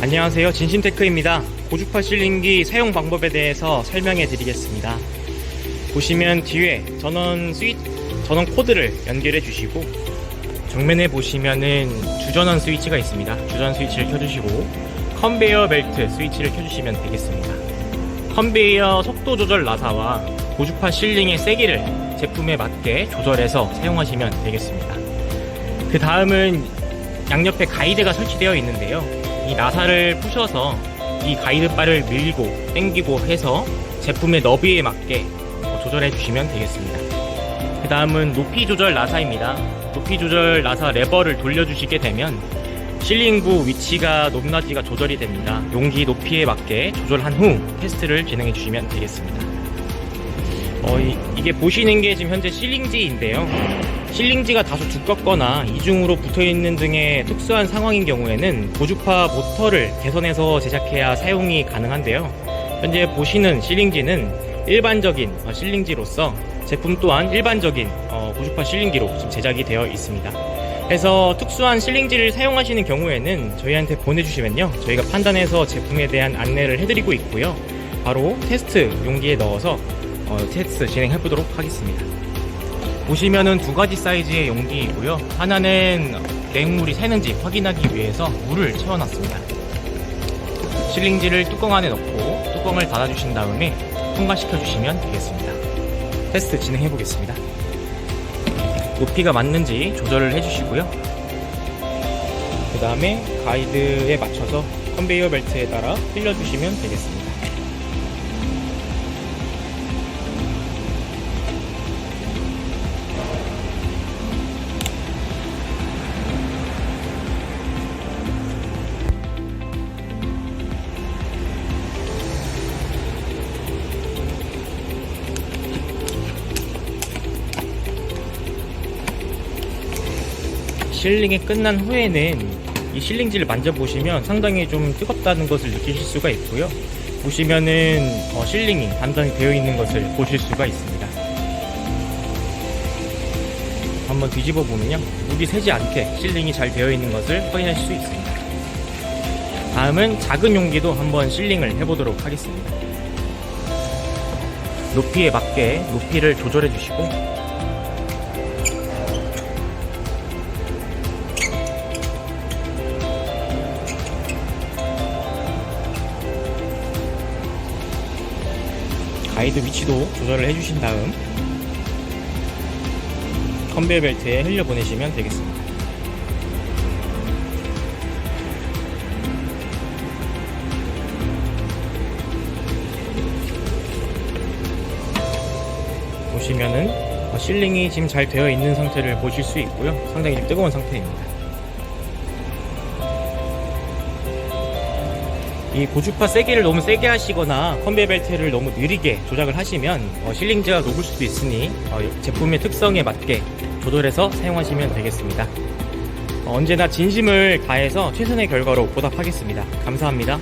안녕하세요. 진심테크입니다. 고주파 실링기 사용 방법에 대해서 설명해 드리겠습니다. 보시면 뒤에 전원 스위 전원 코드를 연결해 주시고 정면에 보시면은 주전원 스위치가 있습니다. 주전 스위치를 켜주시고 컨베이어 벨트 스위치를 켜주시면 되겠습니다. 컨베이어 속도 조절 나사와 고주파 실링의 세기를 제품에 맞게 조절해서 사용하시면 되겠습니다. 그 다음은 양옆에 가이드가 설치되어 있는데요. 이 나사를 푸셔서 이 가이드 바를 밀고 당기고 해서 제품의 너비에 맞게 조절해 주시면 되겠습니다. 그 다음은 높이 조절 나사입니다. 높이 조절 나사 레버를 돌려주시게 되면 실링부 위치가 높낮이가 조절이 됩니다. 용기 높이에 맞게 조절한 후 테스트를 진행해 주시면 되겠습니다. 어, 이, 게 보시는 게 지금 현재 실링지인데요. 실링지가 다소 두껍거나 이중으로 붙어 있는 등의 특수한 상황인 경우에는 고주파 모터를 개선해서 제작해야 사용이 가능한데요. 현재 보시는 실링지는 일반적인 어, 실링지로서 제품 또한 일반적인 어, 고주파 실링기로 지금 제작이 되어 있습니다. 그래서 특수한 실링지를 사용하시는 경우에는 저희한테 보내주시면요. 저희가 판단해서 제품에 대한 안내를 해드리고 있고요. 바로 테스트 용기에 넣어서 어, 테스트 진행해 보도록 하겠습니다. 보시면은 두 가지 사이즈의 용기이고요. 하나는 냉물이 새는지 확인하기 위해서 물을 채워놨습니다. 실링지를 뚜껑 안에 넣고 뚜껑을 닫아주신 다음에 통과시켜 주시면 되겠습니다. 테스트 진행해 보겠습니다. 높이가 맞는지 조절을 해주시고요. 그 다음에 가이드에 맞춰서 컨베이어 벨트에 따라 흘려주시면 되겠습니다. 실링이 끝난 후에는 이 실링지를 만져보시면 상당히 좀 뜨겁다는 것을 느끼실 수가 있고요. 보시면은 어, 실링이 단단히 되어 있는 것을 보실 수가 있습니다. 한번 뒤집어 보면요. 물이 새지 않게 실링이 잘 되어 있는 것을 확인하실 수 있습니다. 다음은 작은 용기도 한번 실링을 해보도록 하겠습니다. 높이에 맞게 높이를 조절해 주시고 가이드 위치도 조절을 해주신 다음 컨베이어 벨트에 흘려 보내시면 되겠습니다. 보시면은 어, 실링이 지금 잘 되어 있는 상태를 보실 수 있고요. 상당히 좀 뜨거운 상태입니다. 이 고주파 세기를 너무 세게 하시거나 컨베이어 벨트를 너무 느리게 조작을 하시면 어, 실링지가 녹을 수도 있으니 어, 제품의 특성에 맞게 조절해서 사용하시면 되겠습니다. 어, 언제나 진심을 다해서 최선의 결과로 보답하겠습니다. 감사합니다.